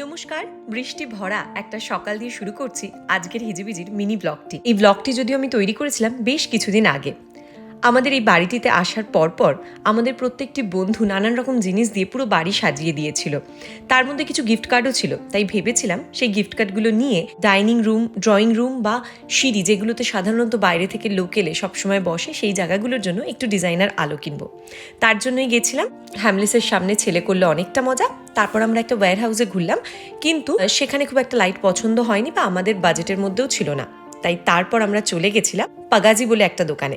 নমস্কার, বৃষ্টি ভরা একটা সকাল দিয়ে শুরু করছি আজকের হিজিবিজির মিনি ব্লগটি। এই ব্লগটি যদিও আমি তৈরি করেছিলাম বেশ কিছুদিন আগে। আমাদের এই বাড়িটিতে আসার পর পর আমাদের প্রত্যেকটি বন্ধু নানান রকম জিনিস দিয়ে পুরো বাড়ি সাজিয়ে দিয়েছিল। তার মধ্যে কিছু গিফট কার্ডও ছিল, তাই ভেবেছিলাম সেই গিফট কার্ডগুলো নিয়ে ডাইনিং রুম ড্রয়িং রুম বা সিঁড়ি যেগুলোতে সাধারণত বাইরে থেকে লোক এলে সবসময় বসে, সেই জায়গাগুলোর জন্য একটু ডিজাইনার আলো কিনবো। তার জন্যই গেছিলাম। হ্যামলেসের সামনে ছেলে করলে অনেকটা মজা তারপর আমরা একটা ওয়্যার হাউসে ঘুরলাম। কিন্তু সেখানে খুব একটা লাইট পছন্দ হয়নি বা আমাদের বাজেটের মধ্যেও ছিল না। তাই তারপর আমরা চলে গেছিলাম পাগাজি বলে একটা দোকানে।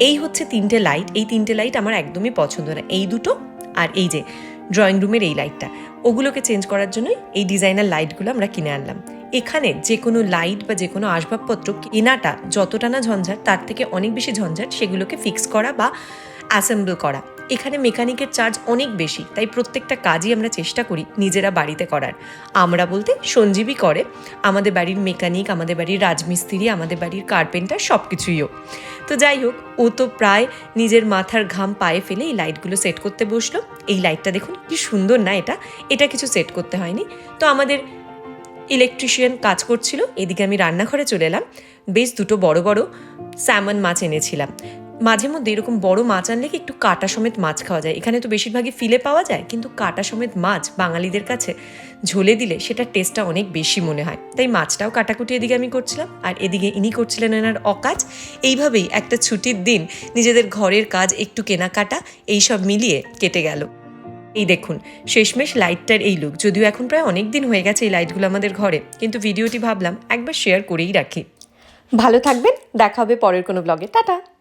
এই হচ্ছে তিনটে লাইট এই তিনটে লাইট আমার একদমই পছন্দ না। এই দুটো আর এই যে ড্রয়িং রুমের এই লাইটটা ওগুলোকে চেঞ্জ করার জন্যই এই ডিজাইনার লাইটগুলো আমরা কিনে আনলাম। এখানে যে কোনো লাইট বা যে কোনো আসবাবপত্র কেনাটা যতটা না ঝঞ্ঝাট, তার থেকে অনেক বেশি ঝঞ্ঝাট সেগুলোকে ফিক্স করা বা অ্যাসেম্বল করা। এখানে মেকানিকের চার্জ অনেক বেশি, তাই প্রত্যেকটা কাজই আমরা চেষ্টা করি নিজেরা বাড়িতে করার। আমরা বলতে সঞ্জীবী করে, আমাদের বাড়ির মেকানিক, আমাদের বাড়ির রাজমিস্ত্রি, আমাদের বাড়ির কার্পেন্টার সব কিছুইও তো যাই হোক, ও তো প্রায় নিজের মাথার ঘাম পায়ে ফেলে এই লাইটগুলো সেট করতে বসল। এই লাইটটা দেখুন কি সুন্দর না এটা? এটা কিছু সেট করতে হয়নি। তো আমাদের ইলেকট্রিশিয়ান কাজ করছিল, এদিকে আমি রান্নাঘরে চলে এলাম। বেশ দুটো বড় বড় স্যামন মাছ এনেছিলাম। মাঝে মধ্যে এরকম বড় মাছ আনলে কি একটু কাটা সমেত মাছ খাওয়া যায়? এখানে তো বেশিরভাগই ফিলে পাওয়া যায়, কিন্তু কাটা সমেত মাছ বাঙালিদের কাছে ঝোলে দিলে সেটার টেস্টটা অনেক বেশি মনে হয়। তাই মাছটাও কাটাকুটি এদিকে আমি করছিলাম, আর এদিকে ইনি করছিলেন এনার অকাজ। এইভাবেই একটা ছুটির দিন নিজেদের ঘরের কাজ একটু কেনাকাটা এইসব মিলিয়ে কেটে গেল। এই দেখুন, শেষমেশ লাইটটার এই লুক যদিও এখন প্রায় অনেক দিন হয়ে গেছে এই লাইটগুলো আমাদের ঘরে, কিন্তু ভিডিওটি ভাবলাম একবার শেয়ার করেই রাখি। ভালো থাকবেন, দেখা হবে পরের কোনো ব্লগে টাটা!